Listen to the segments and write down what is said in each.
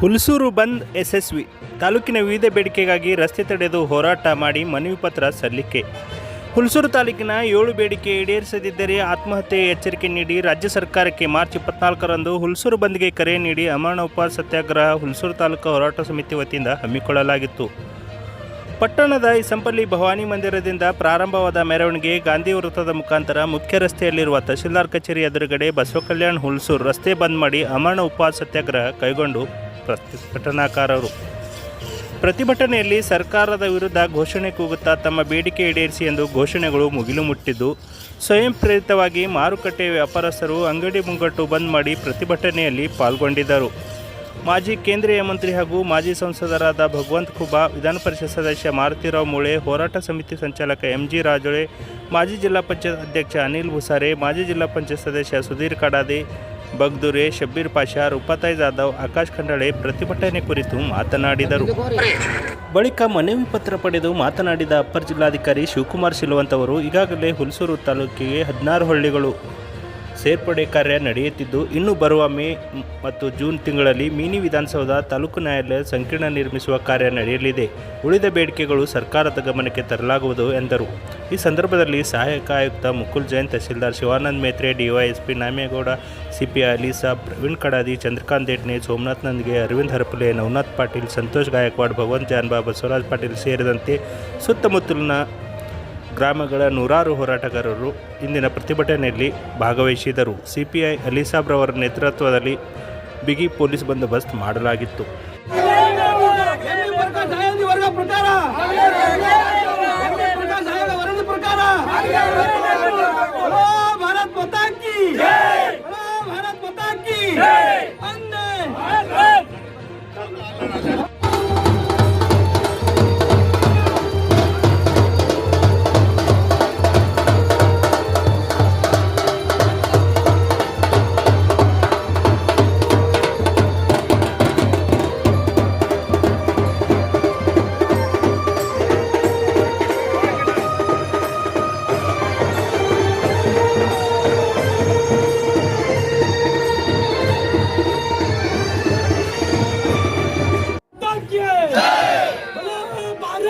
ಹುಲ್ಸೂರು ಬಂದ್ ಯಶಸ್ವಿ ತಾಲೂಕಿನ ವಿವಿಧ ಬೇಡಿಕೆಗಾಗಿ ರಸ್ತೆ ತಡೆದು ಹೋರಾಟ ಮಾಡಿ ಮನವಿ ಪತ್ರ ಸಲ್ಲಿಕೆ. ಹುಲ್ಸೂರು ತಾಲೂಕಿನ ಏಳು ಬೇಡಿಕೆ ಈಡೇರಿಸದಿದ್ದರೆ ಆತ್ಮಹತ್ಯೆ ಎಚ್ಚರಿಕೆ ನೀಡಿ ರಾಜ್ಯ ಸರ್ಕಾರಕ್ಕೆ ಮಾರ್ಚ್ ಇಪ್ಪತ್ನಾಲ್ಕರಂದು ಹುಲ್ಸೂರು ಬಂದ್ಗೆ ಕರೆ ನೀಡಿ ಉಪವಾಸ ಸತ್ಯಾಗ್ರಹ ಹುಲ್ಸೂರು ತಾಲೂಕು ಹೋರಾಟ ಸಮಿತಿ ವತಿಯಿಂದ ಹಮ್ಮಿಕೊಳ್ಳಲಾಗಿತ್ತು. ಪಟ್ಟಣದ ಇಸಂಪಲ್ಲಿ ಭವಾನಿ ಮಂದಿರದಿಂದ ಪ್ರಾರಂಭವಾದ ಮೆರವಣಿಗೆ ಗಾಂಧಿ ವೃತ್ತದ ಮುಖಾಂತರ ಮುಖ್ಯ ರಸ್ತೆಯಲ್ಲಿರುವ ತಹಶೀಲ್ದಾರ್ ಕಚೇರಿ ಎದುರುಗಡೆ ಬಸವ ಕಲ್ಯಾಣ್ ಹುಲ್ಸೂರು ರಸ್ತೆ ಬಂದ್ ಮಾಡಿ ಅಮರಣ ಉಪವಾಸ ಸತ್ಯಾಗ್ರಹ ಕೈಗೊಂಡು ಪ್ರತಿಭಟನಾಕಾರರು ಪ್ರತಿಭಟನೆಯಲ್ಲಿ ಸರ್ಕಾರದ ವಿರುದ್ಧ ಘೋಷಣೆ ಕೂಗುತ್ತಾ ತಮ್ಮ ಬೇಡಿಕೆ ಈಡೇರಿಸಿ ಎಂದು ಘೋಷಣೆಗಳು ಮುಗಿಲು ಮುಟ್ಟಿದ್ದು ಸ್ವಯಂ ಪ್ರೇರಿತವಾಗಿ ಮಾರುಕಟ್ಟೆ ವ್ಯಾಪಾರಸ್ಥರು ಅಂಗಡಿ ಮುಂಗಟ್ಟು ಬಂದ್ ಮಾಡಿ ಪ್ರತಿಭಟನೆಯಲ್ಲಿ ಪಾಲ್ಗೊಂಡಿದ್ದರು. ಮಾಜಿ ಕೇಂದ್ರೀಯ ಮಂತ್ರಿ ಹಾಗೂ ಮಾಜಿ ಸಂಸದರಾದ ಭಗವಂತ್ ಖುಬಾ, ವಿಧಾನ ಪರಿಷತ್ ಸದಸ್ಯ ಮಾರುತಿರಾವ್ ಮೂಳೆ, ಹೋರಾಟ ಸಮಿತಿ ಸಂಚಾಲಕ ಎಂ ಜಿ ರಾಜೊಳೆ, ಮಾಜಿ ಜಿಲ್ಲಾ ಪಂಚಾಯತ್ ಅಧ್ಯಕ್ಷ ಅನಿಲ್ ಭುಸಾರೆ, ಮಾಜಿ ಜಿಲ್ಲಾ ಪಂಚಾಯತ್ ಸದಸ್ಯ ಸುಧೀರ್ ಕಡಾದೆ ಬಗ್ದುರೆ ಶಬ್ಬೀರ್ ಪಾಷಾ, ರೂಪಾತಾಯ್ ಜಾಧವ್, ಆಕಾಶ್ ಖಂಡಳೆ ಪ್ರತಿಭಟನೆ ಕುರಿತು ಮಾತನಾಡಿದರು. ಬಳಿಕ ಮನವಿ ಪತ್ರ ಪಡೆದು ಮಾತನಾಡಿದ ಅಪ್ಪರ್ ಜಿಲ್ಲಾಧಿಕಾರಿ ಶಿವಕುಮಾರ್ ಸಿಲ್ವಂತ್ ಅವರು ಈಗಾಗಲೇ ಹುಲ್ಸೂರು ತಾಲೂಕಿಗೆ ಹದಿನಾರು ಹಳ್ಳಿಗಳು. ಸೇರ್ಪಡೆ ಕಾರ್ಯ ನಡೆಯುತ್ತಿದ್ದು, ಇನ್ನು ಬರುವ ಮೇ ಮತ್ತು ಜೂನ್ ತಿಂಗಳಲ್ಲಿ ಮಿನಿ ವಿಧಾನಸೌಧ ತಾಲೂಕು ನ್ಯಾಯಾಲಯ ಸಂಕೀರ್ಣ ನಿರ್ಮಿಸುವ ಕಾರ್ಯ ನಡೆಯಲಿದೆ. ಉಳಿದ ಬೇಡಿಕೆಗಳು ಸರ್ಕಾರದ ಗಮನಕ್ಕೆ ತರಲಾಗುವುದು ಎಂದರು. ಈ ಸಂದರ್ಭದಲ್ಲಿ ಸಹಾಯಕ ಆಯುಕ್ತ ಮುಕುಲ್ ಜೈನ್, ತಹಸೀಲ್ದಾರ್ ಶಿವಾನಂದ್ ಮೇತ್ರೆ, ಡಿವೈಎಸ್ಪಿ ನಾಮೇಗೌಡ, ಸಿಪಿ ಅಲೀಸಾ, ಪ್ರವೀಣ್ ಕಡಾದಿ, ಚಂದ್ರಕಾಂತ್ ದೇಟ್ನೆ, ಸೋಮನಾಥ್ ನಂದ್ಗೆ, ಅರವಿಂದ್ ಹರಪುಲೆ, ನವನಾಥ್ ಪಾಟೀಲ್, ಸಂತೋಷ್ ಗಾಯಕ್ವಾಡ್, ಭಗವಂತ್ ಜಾನ್ಬಾ, ಬಸವರಾಜ್ ಪಾಟೀಲ್ ಸೇರಿದಂತೆ ಸುತ್ತಮುತ್ತಲಿನ ಗ್ರಾಮಗಳ ನೂರಾರು ಹೋರಾಟಗಾರರು ಇಂದಿನ ಪ್ರತಿಭಟನೆಯಲ್ಲಿ ಭಾಗವಹಿಸಿದರು. ಸಿಪಿಐ ಅಲಿಸಾಬ್ರವರ ನೇತೃತ್ವದಲ್ಲಿ ಬಿಗಿ ಪೊಲೀಸ್ ಬಂದೋಬಸ್ತ್ ಮಾಡಲಾಗಿತ್ತು.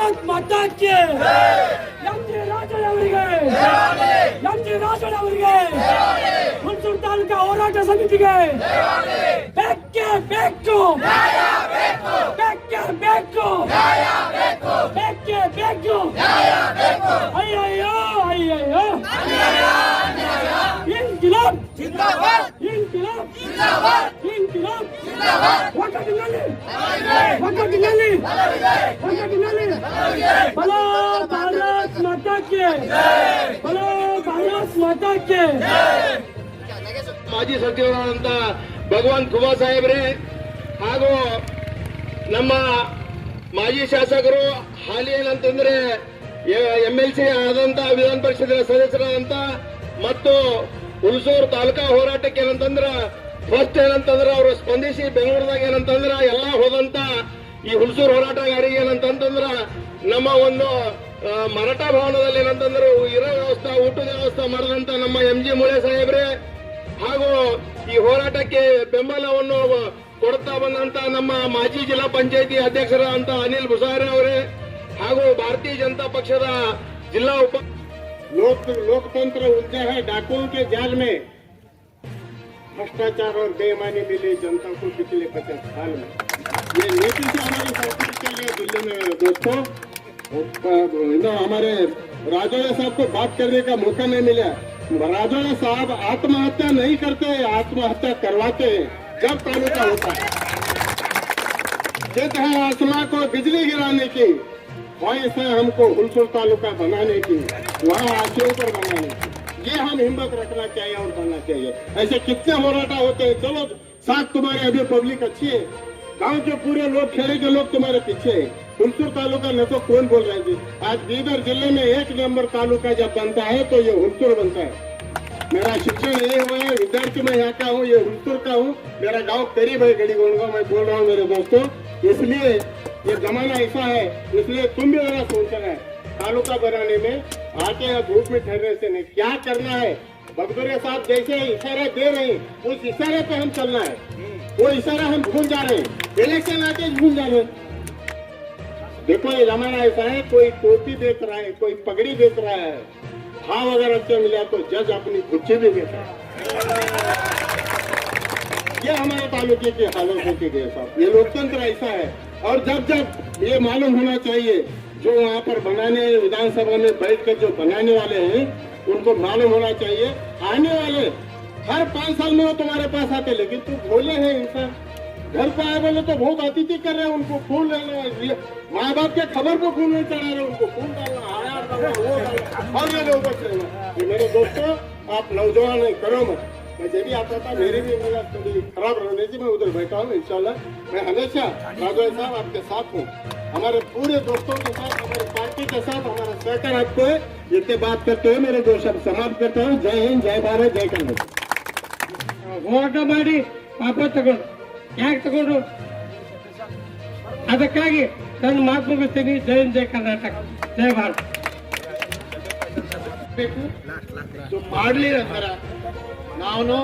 ಭಾರತ್ ಮಾತಾ ಕಿ ಎಂ ಜಿ ರಾಜಣ್ಣ ಅವರಿಗೆ ಎಂ ಜಿ ರಾಜಣ್ಣ ಅವರಿಗೆ ಹುಣಸೂರು ತಾಲೂಕಾ ಹೋರಾಟ ಸಮಿತಿಗೆ. ಬೇಕೇ ಬೇಕು. ಬೇಕೇ ಬೇಕು. ಬೇಕೇ ಬೇಕು. ಅಯ್ಯಯ್ಯೋ ಅಯ್ಯಯ್ಯೋ. ಇನ್ಕಿಲಾಬ್ ಇನ್ಕಿಲಾಬ್ ಇನ್ಕಿಲಾಬ್ ಬಲೋ ಭಾರತ್ ಮಾತಾಕ್ಕೆ! ಬಲೋ ಭಾರತ್ ಮಾತಾಕ್ಕೆ! ಮಾಜಿ ಸಚಿವರಾದಂತ ಭಗವಾನ್ ಕುಮಾರ್ ಸಾಹೇಬ್ರೆ ಹಾಗೂ ನಮ್ಮ ಮಾಜಿ ಶಾಸಕರು ಹಾಲಿ ಏನಂತಂದ್ರೆ ಎಂ ಎಲ್ ಸಿ ಆದಂತ ವಿಧಾನ ಪರಿಷತ್ತಿನ ಸದಸ್ಯರಾದಂತ ಮತ್ತು ಹುಲ್ಸೂರು ತಾಲೂಕಾ ಹೋರಾಟಕ್ಕೆ ಏನಂತಂದ್ರ ಫಸ್ಟ್ ಏನಂತಂದ್ರ ಅವರು ಸ್ಪಂದಿಸಿ ಬೆಂಗಳೂರದಾಗ ಏನಂತಂದ್ರ ಎಲ್ಲಾ ಹೋದಂತ ಈ ಹುಲ್ಸೂರು ಹೋರಾಟಗಾರಿಗೆ ಏನಂತಂದ್ರ ನಮ್ಮ ಒಂದು ಮರಾಠ ಭವನದಲ್ಲಿ ಏನಂತಂದ್ರೆ ಇರೋ ವ್ಯವಸ್ಥೆ, ಊಟದ ವ್ಯವಸ್ಥೆ ಮಾಡಿದಂತ ನಮ್ಮ ಎಂ ಜಿ ಮುಳೆ ಸಾಹೇಬ್ರೆ ಹಾಗೂ ಈ ಹೋರಾಟಕ್ಕೆ ಬೆಂಬಲವನ್ನು ಕೊಡ್ತಾ ಬಂದಂತ ನಮ್ಮ ಮಾಜಿ ಜಿಲ್ಲಾ ಪಂಚಾಯತಿ ಅಧ್ಯಕ್ಷರಾದಂತ ಅನಿಲ್ ಭುಸಾರೆ ಅವರೇ ಹಾಗೂ ಭಾರತೀಯ ಜನತಾ ಪಕ್ಷದ ಜಿಲ್ಲಾ ಉಪ लोक लोकतंत्र उलझा है डाकुओं के जाल में। भ्रष्टाचार और बेईमानी मिली जनता को पिछले पचास साल में। ये नीति से हमारी सरकार के लिए दिल्ली में, दोस्तों हमारे राजौड़ा साहब को बात करने का मौका नहीं मिला। राजौड़ा साहब आत्महत्या नहीं करते, आत्महत्या करवाते हैं, जब तालुका होता है। जिद है आसमां को बिजली गिराने की, वहीं से हमको हुलसुल तालुका बनाने की। वहाँ आशयों पर बनाने की ये हम हिम्मत रखना चाहिए और बनना चाहिए। ऐसे कितने होराटा होते हैं? चलो, साथ तुम्हारे अभी पब्लिक अच्छी है। गाँव के पूरे लोग, खेड़े के लोग तुम्हारे पीछे है। हुलसुर तालुका न तो कौन बोल रहे थे आज बीदर ज़िले में एक नंबर तालुका जब बनता है तो ये हुलसुर बनता है। मेरा शिक्षण ये हुआ है, विद्यार्थी मैं यहाँ का हूँ, ये हुलसुर का हूँ। मेरा गाँव करीब है गड़ी गोंडगा मैं बोल रहा हूँ मेरे दोस्तों। इसलिए ये जमाना ऐसा है, इसलिए तुम भी जरा सोचना है। तालुका बनाने में आके या धूप में ठहरने से नहीं। क्या करना है? बगदुरिया साहब जैसे इशारा दे रहे हैं, उस इशारे पे हम चलना है। वो इशारा हम भूल जा रहे हैं। इलेक्शन आके भूल जा रहे हैं। देखो ये जमाना ऐसा है, कोई टोपी बेच रहा है, कोई पगड़ी बेच रहा है। भाव अगर अच्छा मिला तो जज अपनी गुच्छी भी बेच रहा है। ये हमारे तालुके की हालत होती गई साहब ये लोकतंत्र ऐसा है। और जब जब ये मालूम होना चाहिए जो वहाँ पर बनाने, विधानसभा में बैठ कर जो बनाने वाले हैं, उनको मालूम होना चाहिए। आने वाले, हर पाँच साल में वो तुम्हारे पास आते, लेकिन तुम भोले हैं इंसान। घर पे आए बोले तो बहुत अतिथि कर रहे हैं उनको, फूल डालना माँ बाप के खबर को फूल नहीं चढ़ा रहे उनको, फूल डालना, आया वो मेरे दोस्तों, आप नौजवान है, करो मत। मैं जब भी आता था, मेरी भी मेरा थोड़ी खराब रहने थी मैं उधर बैठा हूँ, इंशाल्लाह। मैं हमेशा राघव साहब आपके साथ हूँ। हमारे पूरे दोस्तों के साथ हमारे पार्टी के साथ हमारा सहकार आपको है इतने बात करते हुए मेरे दो शब्द समाप्त करता हूँ जय हिंद जय भारत जय कन्नड़ ಹೋರಾಟ ಮಾಡಿ ವಾಪಸ್ ತಗೊಂಡು ಯಾಕೆ ತಗೊಂಡು ಅದಕ್ಕಾಗಿ ನನ್ನ ಮಾತು ಮುಗಿಸ್ತೀನಿ ಜೈ ಹಿಂದ್, ಜೈ ಕರ್ನಾಟಕ ಜೈ ಭಾರತ್ ಬೇಕು ಇದು ಮಾಡಲಿಲ್ಲ ಅಂದ್ರೆ ನಾನು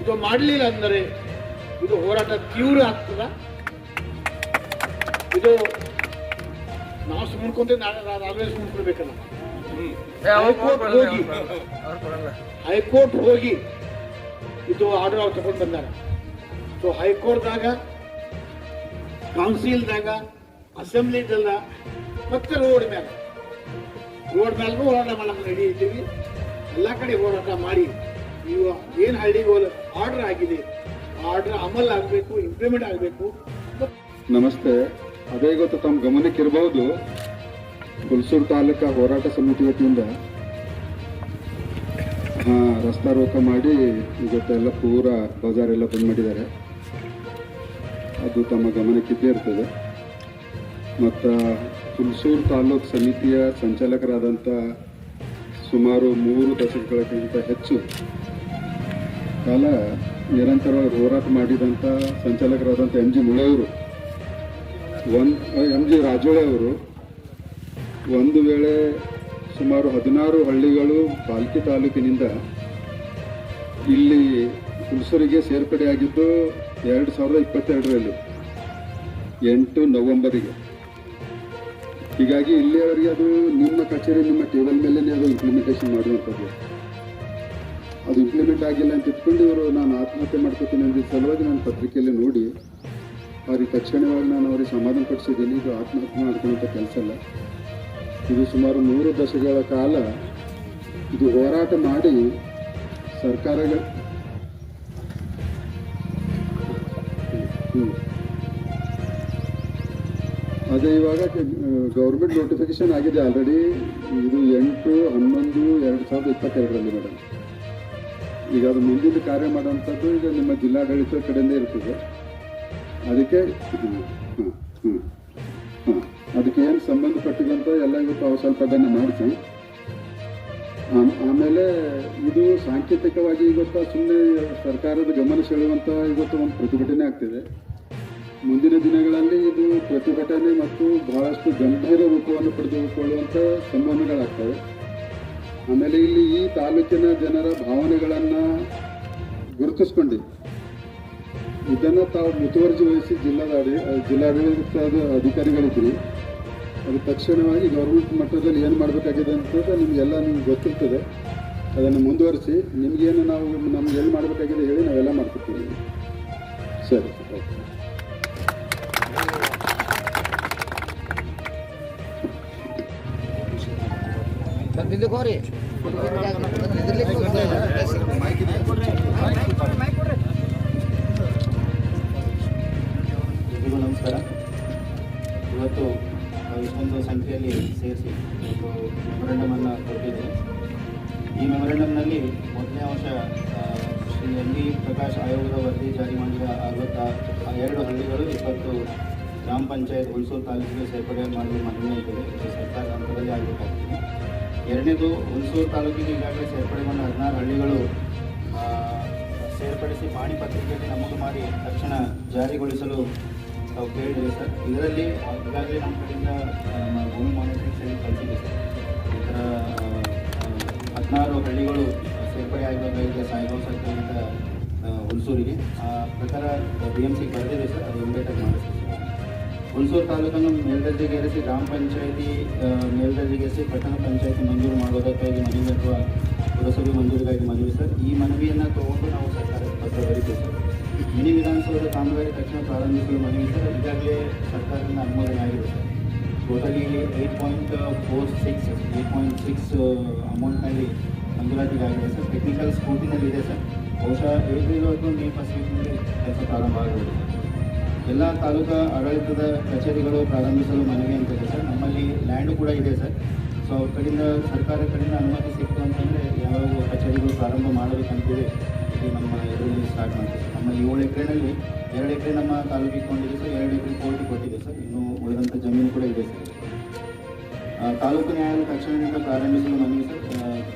ಇದು ಮಾಡಲಿಲ್ಲ ಅಂದರೆ ಇದು ಹೋರಾಟ ತೀವ್ರ ಆಗ್ತದ ಇದು ನಾವು ಸುಮ್ಕೊಂಡ್ರೆ ನಾಳೆ ನಾವೇ ಸುಮ್ಕೊಳ್ಬೇಕಲ್ಲ. ಹೈಕೋರ್ಟ್ ಹೋಗಿ. ಹೈಕೋರ್ಟ್ ಹೋಗಿ ಇದು ಆರ್ಡರ್ ಅವ್ರು ತಗೊಂಡು ಬಂದಾರ. ಸೊ ಹೈಕೋರ್ಟ್ದಾಗ ಕೌನ್ಸಿಲ್ದಾಗ ಅಸೆಂಬ್ಲಿದಲ್ಲ ಮತ್ತೆ ರೋಡ್ ಮೇಲೆ ರೋಡ್ ಮೇಲೂ ಹೋರಾಟ ಮಾಡಕ್ಕೆ ರೆಡಿ ಇದ್ದೀವಿ. ಎಲ್ಲ ಕಡೆ ಹೋರಾಟ ಮಾಡಿ. ನೀವು ಏನು ಹಳ್ಳಿಗೆ ಆರ್ಡರ್ ಆಗಿದೆ. ಆರ್ಡರ್ ಅಮಲ್ ಆಗಬೇಕು ಇಂಪ್ಲಿಮೆಂಟ್ ಆಗಬೇಕು. ನಮಸ್ತೆ. ಅದೇ ಗೊತ್ತು, ತಮ್ಮ ಗಮನಕ್ಕೆ ಇರಬಹುದು ಹುಲ್ಸೂರು ತಾಲೂಕಾ ಹೋರಾಟ ಸಮಿತಿ ವತಿಯಿಂದ. ಹಾ, ರಸ್ತಾ ರೋಕ ಮಾಡಿ ಇವತ್ತೆಲ್ಲ ಪೂರ ಎಲ್ಲ ಬಂದ್ ಮಾಡಿದ್ದಾರೆ. ಅದು ತಮ್ಮ ಗಮನಕ್ಕಿದ್ದೇ ಇರ್ತದೆ. ಮತ್ತು ಹುಲ್ಸೂರು ತಾಲೂಕು ಸಮಿತಿಯ ಸಂಚಾಲಕರಾದಂಥ ಸುಮಾರು ಮೂರು ದಶಕಗಳಿಗಿಂತ ಹೆಚ್ಚು ಕಾಲ ನಿರಂತರವಾಗಿ ಹೋರಾಟ ಮಾಡಿದಂಥ ಸಂಚಾಲಕರಾದಂಥ ಎಂ ಜಿ ಮುಳೆಯವರು ಒಂದು ಎಂ ಜಿ ರಾಜೋಳೆ ಅವರು, ಒಂದು ವೇಳೆ ಸುಮಾರು ಹದಿನಾರು ಹಳ್ಳಿಗಳು ಪಾಲ್ಕಿ ತಾಲೂಕಿನಿಂದ ಇಲ್ಲಿ ಹುಲ್ಸೂರಿಗೆ ಸೇರ್ಪಡೆಯಾಗಿದ್ದು ಎರಡು ಸಾವಿರದ ಇಪ್ಪತ್ತೆರಡರಲ್ಲಿ, ಎಂಟು ನವೆಂಬರಿಗೆ. ಹೀಗಾಗಿ ಇಲ್ಲಿಯವರೆಗೆ ಅದು ನಿಮ್ಮ ಕಚೇರಿ, ನಿಮ್ಮ ಟೇಬಲ್ ಮೇಲೇ ಅದು ಇಂಪ್ಲಿಮೆಂಟೇಷನ್ ಮಾಡುವಂಥದ್ದು. ಅದು ಇಂಪ್ಲಿಮೆಂಟ್ ಆಗಿಲ್ಲ ಅಂತ ಇಟ್ಕೊಂಡು ಇವರು ನಾನು ಆತ್ಮಹತ್ಯೆ ಮಾಡ್ಕೋತೀನಿ ಅಂದಿದ್ದ ಸಲುವಾಗಿ ನಾನು ಪತ್ರಿಕೆಯಲ್ಲಿ ನೋಡಿ ಅವ್ರಿಗೆ ತಕ್ಷಣವಾಗಿ ನಾನು ಅವ್ರಿಗೆ ಸಮಾಧಾನ ಪಡಿಸಿದ್ದೀನಿ. ಇದು ಆತ್ಮಹತ್ಯೆ ಮಾಡ್ಕೊಳ್ಳೋಂಥ ಕೆಲಸ ಅಲ್ಲ. ಇದು ಸುಮಾರು ನೂರು ದಶಕಗಳ ಕಾಲ ಇದು ಹೋರಾಟ ಮಾಡಿ ಸರ್ಕಾರಗಳ. ಅದೇ ಇವಾಗ ಗೌರ್ಮೆಂಟ್ ನೋಟಿಫಿಕೇಶನ್ ಆಗಿದೆ ಆಲ್ರೆಡಿ ಇದು ಎಂಟು, ಹನ್ನೊಂದು, ಎರಡು ಸಾವಿರದ ಇಪ್ಪತ್ತೆರಡರಲ್ಲಿ ಮೇಡಮ್. ಈಗ ಅದು ಮುಂದಿನ ಕಾರ್ಯ ಮಾಡುವಂಥದ್ದು ಈಗ ನಿಮ್ಮ ಜಿಲ್ಲಾಡಳಿತ ಕಡೆಯಿಂದ ಇರ್ತದೆ. ಅದಕ್ಕೆ. ಅದಕ್ಕೆ ಏನು ಸಂಬಂಧಪಟ್ಟಿದಂತ ಎಲ್ಲ ಇವತ್ತು ಸ್ವಲ್ಪ ಅದನ್ನು ಆಮ್- ಆಮೇಲೆ ಇದು ಸಾಂಕೇತಿಕವಾಗಿ ಇವತ್ತು ಸುಮ್ಮನೆ ಸರ್ಕಾರದ ಗಮನ ಇವತ್ತು ಒಂದು ಪ್ರತಿಭಟನೆ ಆಗ್ತಿದೆ. ಮುಂದಿನ ದಿನಗಳಲ್ಲಿ ಇದು ಪ್ರತಿಭಟನೆ ಮತ್ತು ಬಹಳಷ್ಟು ಗಂಭೀರ ರೂಪವನ್ನು ಪಡೆದುಕೊಳ್ಳುವಂಥ ಸಂಭ್ರಮಗಳಾಗ್ತವೆ ಆಮೇಲೆ ಇಲ್ಲಿ ಈ ತಾಲೂಕಿನ ಜನರ ಭಾವನೆಗಳನ್ನು ಗುರುತಿಸ್ಕೊಂಡು ಇದನ್ನು ತಾವು ಮುತುವರ್ಜಿ ವಹಿಸಿ ಜಿಲ್ಲಾದಾಡಿ ಜಿಲ್ಲಾಡಳಿತದ ಅಧಿಕಾರಿಗಳಿದ್ರಿ ಅದು ತಕ್ಷಣವಾಗಿ ಗೌರ್ಮೆಂಟ್ ಮಟ್ಟದಲ್ಲಿ ಏನು ಮಾಡಬೇಕಾಗಿದೆ ಅಂತ ನಿಮಗೆಲ್ಲ ನಿಮ್ಗೆ ಗೊತ್ತಿರ್ತದೆ. ಅದನ್ನು ಮುಂದುವರಿಸಿ, ನಿಮಗೇನು ನಾವು ನಮ್ಗೆ ಏನು ಮಾಡಬೇಕಾಗಿದೆ ಹೇಳಿ ನಾವೆಲ್ಲ ಮಾಡ್ಕೊಡ್ತೀವಿ. ಸರಿ. ಓಕೆ ನಮಸ್ಕಾರ. ಇವತ್ತು ಇಷ್ಟೊಂದು ಸಂಖ್ಯೆಯಲ್ಲಿ ಸೇರಿಸಿ ಒಂದು ಮೆಮೊರಂಡಮನ್ನು ಕೊಟ್ಟಿದ್ದೆ. ಈ ಮೆಮೊರಂಡಮ್ನಲ್ಲಿ ಮೊದಲನೇ ಅಂಶ ಶ್ರೀ ಎನ್ ಡಿ ಪ್ರಕಾಶ್ ಆಯೋಗದ ವರದಿ ಜಾರಿ ಮಾಡಿದ ಅರವತ್ತ ಎರಡು ಹಳ್ಳಿಗಳು ಇಪ್ಪತ್ತು ಗ್ರಾಮ ಪಂಚಾಯತ್ ಹುಣಸೂರು ತಾಲೂಕಿಗೆ ಸೇರ್ಪಡೆ ಮಾಡುವ ಮನವಿ ಇದೆ ಸರ್ಕಾರ ಹಂತದಲ್ಲಿ ಆಗಬೇಕಾಗ್ತದೆ ಎರಡನೇದು, ಹುಣಸೂರು ತಾಲೂಕಿಗೆ ಈಗಾಗಲೇ ಸೇರ್ಪಡೆಗೊಂಡ ಹದಿನಾರು ಹಳ್ಳಿಗಳು ಸೇರ್ಪಡಿಸಿ ಪಾಣಿ ಪತ್ರಿಕೆಯಲ್ಲಿ ನಮೂದು ಮಾಡಿ ತಕ್ಷಣ ಜಾರಿಗೊಳಿಸಲು ತಾವು ಕೇಳಿದೆ ಸರ್ ಇದರಲ್ಲಿ ಈಗಾಗಲೇ ನಮ್ಮ ಕಡೆಯಿಂದ ನಮ್ಮ ಹೋಮ್ ಮಾನಿಟರಿಂಗ್ ಸೆಲ್ ಕಳಿಸಿದ್ವಿ ಸರ್. ಈ ಥರ ಹದಿನಾರು ಹಳ್ಳಿಗಳು ಸೇರ್ಪಡೆ ಆಗಬೇಕಾಗಿದೆ ಸಾಯಿಬಾಬ ಸರ್ಕಾರದಿಂದ ಆ, ಹುಲ್ಸೂರಿಗೆ ಆ ಪ್ರಕಾರ ಬಿ ಎಂ ಸಿ ಬರ್ತಿದೆ ಸರ್. ಅದು ಇಮಿಡಿಯೇಟಾಗಿ ಮಾಡಿಸ್ತೀವಿ ಸರ್ ಹುಣಸೂರು ತಾಲೂಕನ್ನು ಮೇಲ್ದರ್ಜೆಗೇರಿಸಿ ಗ್ರಾಮ ಪಂಚಾಯಿತಿ ಮೇಲ್ದರ್ಜೆಗೇರಿಸಿ ಪಟ್ಟಣ ಪಂಚಾಯಿತಿ ಮಂಜೂರು ಮಾಡೋದಕ್ಕಾಗಿ ಮನವಿ ಅಥವಾ ಪುರಸಭೆ ಮಂಜೂರಿಗಾಗಿ ಮನವಿ ಸರ್. ಈ ಮನವಿಯನ್ನು ತಗೊಂಡು ನಾವು ಸರ್ಕಾರಕ್ಕೆ ಪತ್ರ ಬರೀತೀವಿ ಸರ್. ಮಿನಿ ವಿಧಾನಸೌಧ ಕಾಮಗಾರಿ ತಕ್ಷಣ ಪ್ರಾರಂಭಿಸಲು ಮನವಿ ಸರ್. ಈಗಾಗಲೇ ಸರ್ಕಾರದಿಂದ ಅನುಮೋದನೆ ಆಗಿದೆ totally eight point four six eight point six ಅಮೌಂಟ್ನಲ್ಲಿ ಮಂಜೂರಾತಿಗಾಗಿದೆ ಸರ್. ಟೆಕ್ನಿಕಲ್ ಸ್ಕೂಟಿನಲ್ಲಿ ಇದೆ ಸರ್. ಬಹುಶಃ ಏಪ್ರಿಲ್ ಅಥವಾ ಮೇ ಫಸ್ಟ್ ವೀಕ್ನಲ್ಲಿ ಕೆಲಸ ಪ್ರಾರಂಭ ಆಗಬಹುದು ಎಲ್ಲ ತಾಲೂಕು ಆಡಳಿತದ ಕಚೇರಿಗಳು ಪ್ರಾರಂಭಿಸಲು ಮನವಿ ಅಂತ ಇದೆ ಸರ್. ನಮ್ಮಲ್ಲಿ ಲ್ಯಾಂಡು ಕೂಡ ಇದೆ ಸರ್. ಸೊ ಅವ್ರ ಕಡೆಯಿಂದ ಸರ್ಕಾರ ಕಡೆಯಿಂದ ಅನುಮತಿ ಸಿಕ್ತು ಅಂತಂದರೆ ಯಾವ ಕಚೇರಿಗಳು ಪ್ರಾರಂಭ ಮಾಡಬೇಕಂತೇಳಿ ನಮ್ಮ ಇದರಲ್ಲಿ ಸ್ಟಾರ್ಟ್ ಮಾಡ್ತೀವಿ ನಮ್ಮ ಏಳು ಎಕರೆನಲ್ಲಿ ಎರಡು ಎಕರೆ ನಮ್ಮ ತಾಲೂಕಿಗೆ ಕೊಂಡಿದೆ ಸರ್. ಎರಡು ಎಕರೆ ಕೋರ್ಟಿಗೆ ಕೊಟ್ಟಿದೆ ಸರ್. ಇನ್ನು ಉಳಿದಂಥ ಜಮೀನು ಕೂಡ ಇದೆ ಸರ್. ಆ, ತಾಲೂಕು ನ್ಯಾಯಾಲಯ ತಕ್ಷಣದಿಂದ ಪ್ರಾರಂಭಿಸಲು ನಮಗೆ ಸರ್.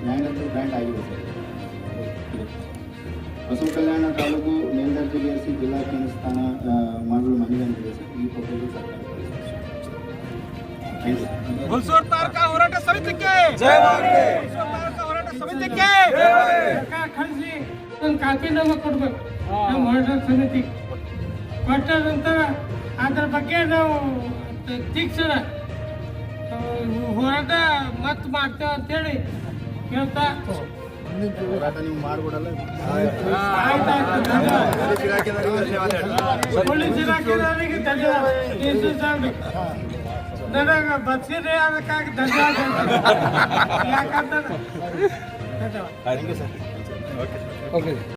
ನ್ಯಾಯಾಲಯದ ಗ್ರ್ಯಾಂಟ್ ಆಗಿದೆ ಸರ್. ಬಸವ ಕಲ್ಯಾಣ ತಾಲೂಕು ಮೇಲ್ದರ್ಜೆಗೇರಿಸಿ ಜಿಲ್ಲಾ ಕೇಂದ್ರ ಸ್ಥಾನ ಮಾಡಲು ಮನವಿ ಅಂತಿದೆ ಸರ್. ಈ ಪ್ರಪೋಸಲ್ ಸರ್ಕಾರ ಹೋರಾಟ ಸಮಿತಿಗೆ ಹುಲ್ಸೂರು ತಾಲೂಕಾ ಹೋರಾಟ ಸಮಿತಿಗೆ ಸರ್ಕಾರ ಒಂದು ಕಾಪಿ ನಮಗೆ ಕೊಡ್ಬೇಕು. ನಮ್ಮ ಹೋರಾಟ ಸಮಿತಿ. ಕೊಟ್ಟ ನಂತರ ಅದ್ರ ಬಗ್ಗೆ ನಾವು ತೀಕ್ಷ್ಣ ಹೋರಾಟ ಮತ್ತೆ ಮಾಡ್ತೇವೆ ಅಂತೇಳಿ ಹೇಳ್ತಾ. ಹೋರಾಟ ನೀವು ಮಾಡ್ಬಿಡಲ್ಲ ಪೊಲೀಸ್ ಇಲಾಖೆದವರಿಗೆ ಧನ್ಯವಾದ. ನನಗೆ ಬಸ್ಸಿರೇ ಅದಕ್ಕಾಗಿ ಧನ್ಯವಾದ. ಯಾಕಂತ ಧನ್ಯವಾದ. Okay.